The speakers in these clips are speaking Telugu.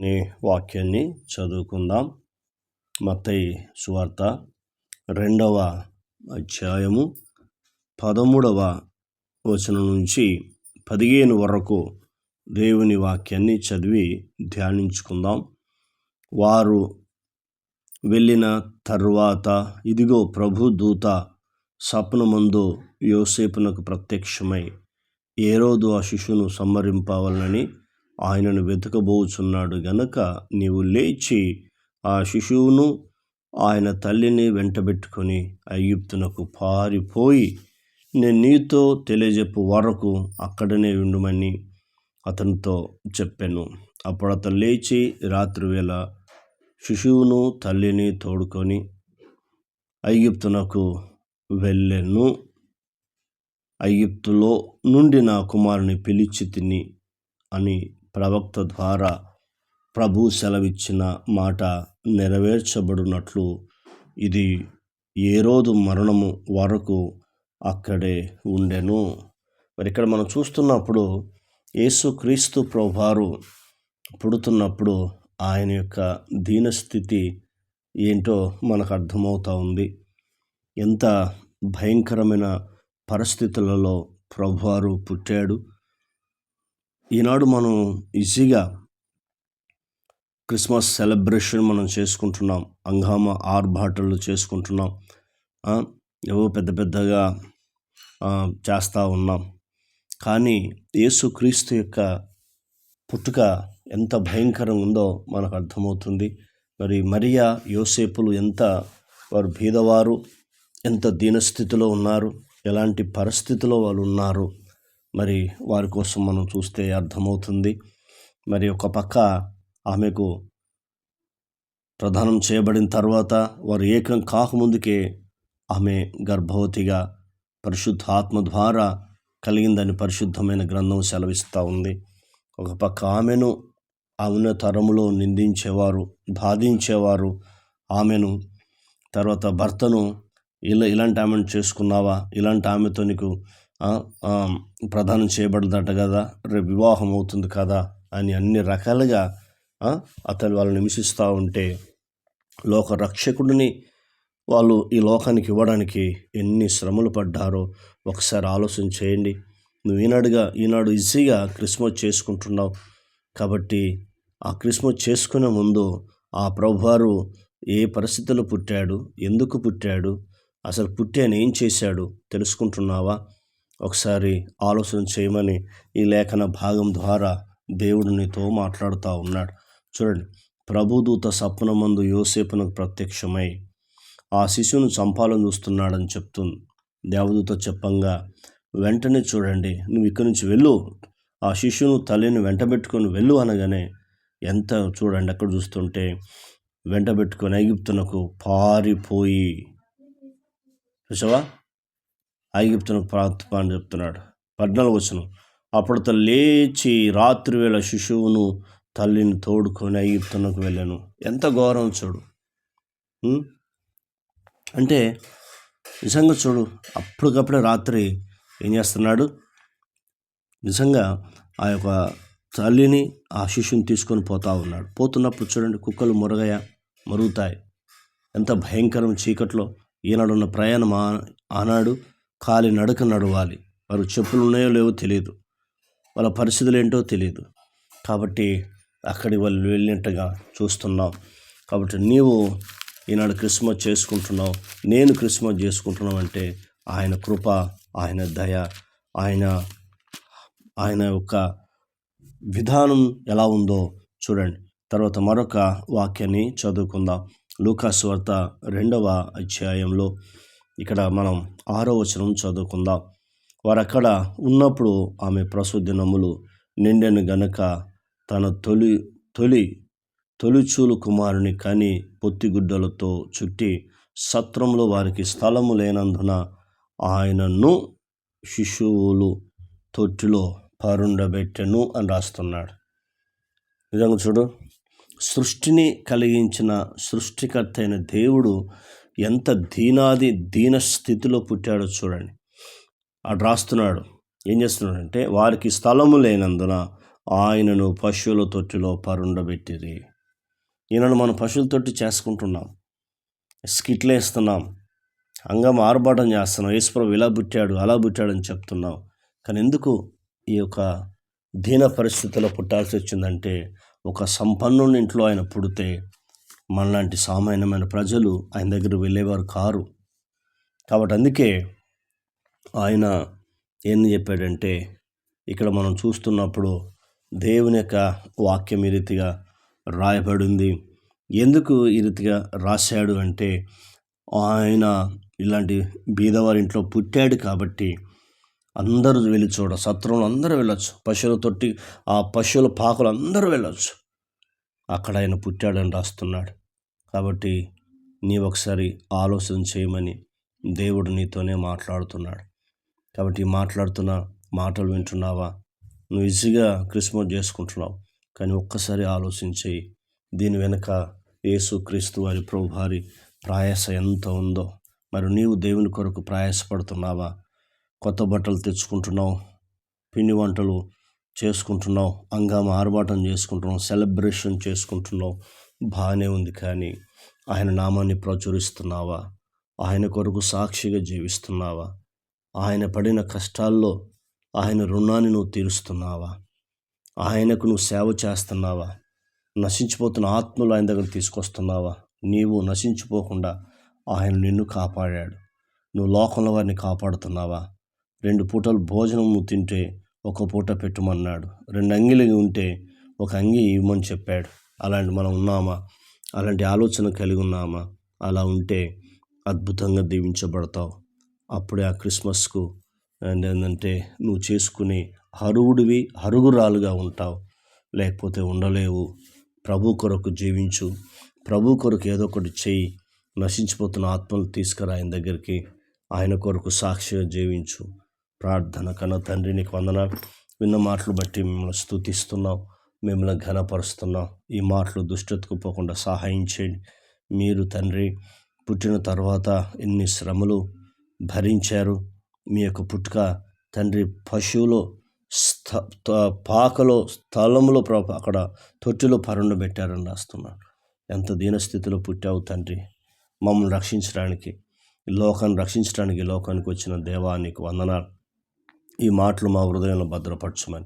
నీ వాక్యాన్ని చదువుకుందాం. మత్తయి సువార్త రెండవ అధ్యాయము పదమూడవ వచనం నుంచి పదిహేను వరకు దేవుని వాక్యాన్ని చదివి ధ్యానించుకుందాం. వారు వెళ్ళిన తర్వాత ఇదిగో ప్రభు దూత సపనమందు యోసేపునకు ప్రత్యక్షమై ఏ రోజు ఆ శిశువును సంహరింపవాలని ఆయనను వెతకబోచున్నాడు గనక నీవు లేచి ఆ శిశువును ఆయన తల్లిని వెంటబెట్టుకొని ఐగుప్తునకు పారిపోయి నేను నీతో తెలియజెప్పు వరకు అక్కడనే ఉండమని అతనితో చెప్పాను. అప్పుడు అతను లేచి రాత్రివేళ శిశువును తల్లిని తోడుకొని ఐగుప్తునకు వెళ్ళాను. ఐగుప్తులో నుండి నా కుమారుని పిలిచి తిని అని ప్రవక్త ద్వారా ప్రభు సెలవిచ్చిన మాట నెరవేర్చబడినట్లు. ఇది ఏ రోజు మరణము వరకు అక్కడే ఉండెను. మరి ఇక్కడ మనం చూస్తున్నప్పుడు యేసుక్రీస్తు ప్రభువారు పుడుతున్నప్పుడు ఆయన యొక్క దీనస్థితి ఏంటో మనకు అర్థమవుతూ ఉంది. ఎంత భయంకరమైన పరిస్థితులలో ప్రభువారు పుట్టాడు. ఈనాడు మనం ఈజీగా క్రిస్మస్ సెలబ్రేషన్ మనం చేసుకుంటున్నాం. అంగామ ఆర్భాటలు చేసుకుంటున్నాం. ఏవో పెద్ద పెద్దగా చేస్తూ ఉన్నాం. కానీ యేసుక్రీస్తు యొక్క పుట్టుక ఎంత భయంకరంగా ఉందో మనకు అర్థమవుతుంది. మరి మరియా యోసేపులు ఎంత వారు భీదవారు ఎంత దీనస్థితిలో ఉన్నారు ఎలాంటి పరిస్థితిలో వాళ్ళు ఉన్నారు మరి వారి కోసం మనం చూస్తే అర్థమవుతుంది. మరి ఒక పక్క ఆమెకు ప్రధానం చేయబడిన తర్వాత వారు ఏకం కాకముందుకే ఆమె గర్భవతిగా పరిశుద్ధ ఆత్మ ద్వారా కలిగిందని పరిశుద్ధమైన గ్రంథం సెలవిస్తూ ఉంది. ఒక పక్క ఆమెను ఆమెను తరములో నిందించేవారు బాధించేవారు ఆమెను తర్వాత భర్తను ఇలా ఇలాంటి ఆమెను చేసుకున్నావా? ఇలాంటి ఆమెతో నీకు ప్రదానం చేయబడదట కదా రేపు వివాహం అవుతుంది కదా అని అన్ని రకాలుగా అతను వాళ్ళు నిమిషిస్తూ ఉంటే లోక రక్షకుడిని వాళ్ళు ఈ లోకానికి ఇవ్వడానికి ఎన్ని శ్రమలు పడ్డారో ఒకసారి ఆలోచన చేయండి. నువ్వు ఈనాడుగా ఈనాడు ఈజీగా క్రిస్మస్ చేసుకుంటున్నావు కాబట్టి ఆ క్రిస్మస్ చేసుకునే ముందు ఆ ప్రభువారు ఏ పరిస్థితుల్లో పుట్టాడు ఎందుకు పుట్టాడు అసలు పుట్టి ఆయన ఏం చేశాడు తెలుసుకుంటున్నావా? ఒకసారి ఆలోచన చేయమని ఈ లేఖన భాగం ద్వారా దేవుడు నీతో మాట్లాడుతూ ఉన్నాడు. చూడండి ప్రభుదూత సప్నమందు యోసేపునకు ప్రత్యక్షమై ఆ శిశువును చంపాలని చూస్తున్నాడని చెప్తుంది. దేవదూత చెప్పంగా వెంటనే చూడండి నువ్వు ఇక్కడి నుంచి వెళ్ళు. ఆ శిశువును తల్లిని వెంటబెట్టుకొని వెళ్ళు అనగానే ఎంత చూడండి అక్కడ చూస్తుంటే వెంటబెట్టుకొని ఐగుప్తునకు పారిపోయి. చూసావా? ఐగుప్తును ప్రార్థన అని చెప్తున్నాడు. పద్నాలుగు వచ్చిన అప్పుడు తల్లి లేచి రాత్రి వేళ శిశువును తల్లిని తోడుకొని ఐగుప్తునకు వెళ్ళాను. ఎంత గౌరవం చూడు. అంటే నిజంగా చూడు అప్పటికప్పుడే రాత్రి ఏం చేస్తున్నాడు? నిజంగా ఆ యొక్క తల్లిని ఆ శిశువుని తీసుకొని పోతా ఉన్నాడు. పోతున్నప్పుడు చూడండి కుక్కలు మురగయ మరుగుతాయి. ఎంత భయంకరం చీకట్లో ఈనాడున్న ప్రయాణం ఆనాడు. కాలి నడక నడవాలి. వారు చెప్పులు ఉన్నాయో లేవో తెలియదు వాళ్ళ పరిస్థితులు ఏంటో తెలియదు కాబట్టి అక్కడి వాళ్ళు వెళ్ళినట్టుగా చూస్తున్నాం. కాబట్టి నీవు ఈనాడు క్రిస్మస్ చేసుకుంటున్నావు. నేను క్రిస్మస్ చేసుకుంటున్నావు అంటే ఆయన కృప ఆయన దయ ఆయన ఆయన యొక్క విధానం ఎలా ఉందో చూడండి. తర్వాత మరొక వాక్యాన్ని చదువుకుందాం. లూకాస్ వార్త రెండవ అధ్యాయంలో ఇక్కడ మనం ఆరో వచనం చదువుకుందాం. వారు అక్కడ ఉన్నప్పుడు ఆమె ప్రసూదినములు నిండెను గనక తన తొలి తొలి తొలిచూలు కుమారుని కని పొత్తిగుడ్డలతో చుట్టి సత్రంలో వారికి స్థలము లేనందున ఆయనను శిశువులు తొట్టిలో పరుండబెట్టెను అని రాస్తున్నాడు. నిజంగా చూడు సృష్టిని కలిగించిన సృష్టికర్త అయిన దేవుడు ఎంత దీనాది దీన స్థితిలో పుట్టాడో చూడండి. అటు రాస్తున్నాడు. ఏం చేస్తున్నాడంటే వారికి స్థలము లేనందున ఆయనను పశువుల తొట్టిలో పరుండబెట్టిరి. ఈయనను మనం పశువుల తొట్టి చేసుకుంటున్నాం. స్కిట్లు వేస్తున్నాం. అంగం ఆర్భాటం చేస్తున్నాం. యేసుప్రభు ఇలా పుట్టాడు అలా పుట్టాడని చెప్తున్నాం. కానీ ఎందుకు ఈ యొక్క దీన పరిస్థితిలో పుట్టాల్సి వచ్చిందంటే ఒక సంపన్నుని ఇంట్లో ఆయన పుడితే మనలాంటి సామాన్యమైన ప్రజలు ఆయన దగ్గర వెళ్ళేవారు కారు. కాబట్టి అందుకే ఆయన ఏం చెప్పాడంటే ఇక్కడ మనం చూస్తున్నప్పుడు దేవుని యొక్క వాక్యం ఈ రీతిగా రాయబడింది. ఎందుకు ఈ రీతిగా రాశాడు అంటే ఆయన ఇలాంటి బీదవారి ఇంట్లో పుట్టాడు కాబట్టి అందరూ వెళ్ళి చూడ సత్రంలో అందరూ వెళ్ళొచ్చు పశువుల తొట్టి ఆ పశువుల పాకులు అందరూ వెళ్ళొచ్చు. అక్కడ ఆయన పుట్టాడని రాస్తున్నాడు. కాబట్టి నీ ఒకసారి ఆలోచన చేయమని దేవుడు నీతోనే మాట్లాడుతున్నాడు. కాబట్టి మాట్లాడుతున్న మాటలు వింటున్నావా? నువ్వు ఈజీగా క్రిస్మస్ చేసుకుంటున్నావు. కానీ ఒక్కసారి ఆలోచించి దీని వెనుక యేసు క్రీస్తు వారి ప్రభువారి ప్రయాస ఎంత ఉందో. మరి నీవు దేవుని కొరకు ప్రయాసపడుతున్నావా? కొత్త బట్టలు తెచ్చుకుంటున్నావు? పిండి వంటలు చేసుకుంటున్నావు అంగామ ఆర్భాటం చేసుకుంటున్నావు సెలబ్రేషన్ చేసుకుంటున్నావు బాగానే ఉంది కానీ ఆయన నామాన్ని ప్రచురిస్తున్నావా? ఆయన కొరకు సాక్షిగా జీవిస్తున్నావా? ఆయన పడిన కష్టాల్లో ఆయన రుణాన్ని నువ్వు తీరుస్తున్నావా? ఆయనకు నువ్వు సేవ చేస్తున్నావా? నశించిపోతున్న ఆత్మలు ఆయన దగ్గర తీసుకొస్తున్నావా? నీవు నశించిపోకుండా ఆయన నిన్ను కాపాడాడు. నువ్వు లోకంలో వారిని కాపాడుతున్నావా? రెండు పూటలు భోజనం నువ్వు తింటే ఒక పూట పెట్టమన్నాడు. రెండు అంగీలు ఉంటే ఒక అంగి ఇవ్వమని చెప్పాడు. అలాంటి మనం ఉన్నామా? అలాంటి ఆలోచన కలిగి ఉన్నామా? అలా ఉంటే అద్భుతంగా దీవించబడతావు. అప్పుడే ఆ క్రిస్మస్కు ఏంటంటే నువ్వు చేసుకుని హరుగుడివి హరుగురాలుగా ఉంటావు. లేకపోతే ఉండలేవు. ప్రభు కొరకు జీవించు. ప్రభు కొరకు ఏదో ఒకటి చెయ్యి. నశించిపోతున్న ఆత్మలు తీసుకురా ఆయన దగ్గరికి. ఆయన కొరకు సాక్షిగా జీవించు. ప్రార్థన కన్న తండ్రి నీకు వందనాలు. విన్న మాటలు బట్టి మిమ్మల్ని స్థుతిస్తున్నాం మిమ్మల్ని ఘనపరుస్తున్నాం. ఈ మాటలు దుష్టతకు పోకుండా సహాయం చేయండి. మీరు తండ్రి పుట్టిన తర్వాత ఎన్ని శ్రమలు భరించారు. మీ యొక్క పుట్టుక తండ్రి పశువులో స్థ పాకలో స్థలంలో అక్కడ తొట్టిలో పరుండు పెట్టారని రాస్తున్నాడు. ఎంత దీనస్థితిలో పుట్టావు తండ్రి. మమ్మల్ని రక్షించడానికి లోకాన్ని రక్షించడానికి లోకానికి వచ్చిన దేవానికి వందనాలు. ఈ మాటలు మా హృదయంలో భద్రపరచమని.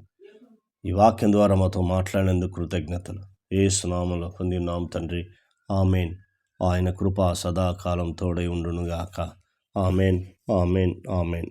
ఈ వాక్యం ద్వారా మాతో మాట్లాడినందుకు కృతజ్ఞతలు. ఏ సునామలో పొందినాం తండ్రి. ఆమెన్. ఆయన కృప సదాకాలం తోడై ఉండునుగాక. ఆమెన్. ఆమెన్. ఆమెన్.